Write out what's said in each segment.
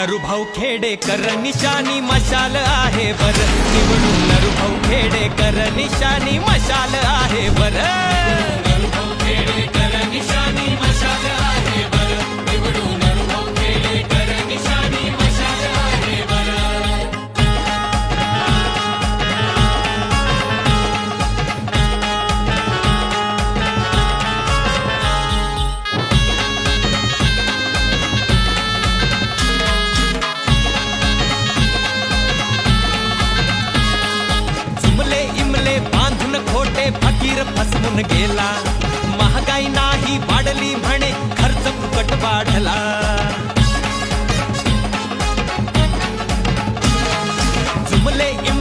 नरुभाऊ खेडेकर निशानी मशाल आहे बर. निवडून नरुभाऊ खेडेकर निशानी मशाल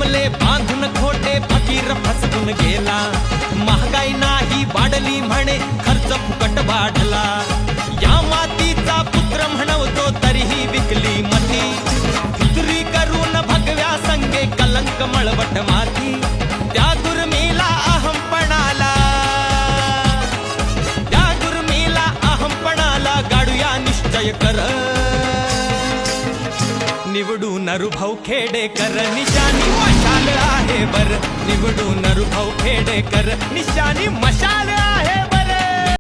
आपले बांधून खोटे फकीर फसवून गेला. महागाई नाही वाढली म्हणे खर्च फुकट वाढला. या मातीचा पुत्र म्हणवतो तरीही विकली मती. फितुरी करून भगव्या संगे कलंक मळवट माती. त्या गुरमीला अहमपणाला त्या गुरमीला अहमपणाला गाडूया निश्चय कर. निवडून नरुभाऊ खेडेकर निशानी मशाल आहे बर. निवडून नरुभाऊ खेडेकर निशानी मशाल आहे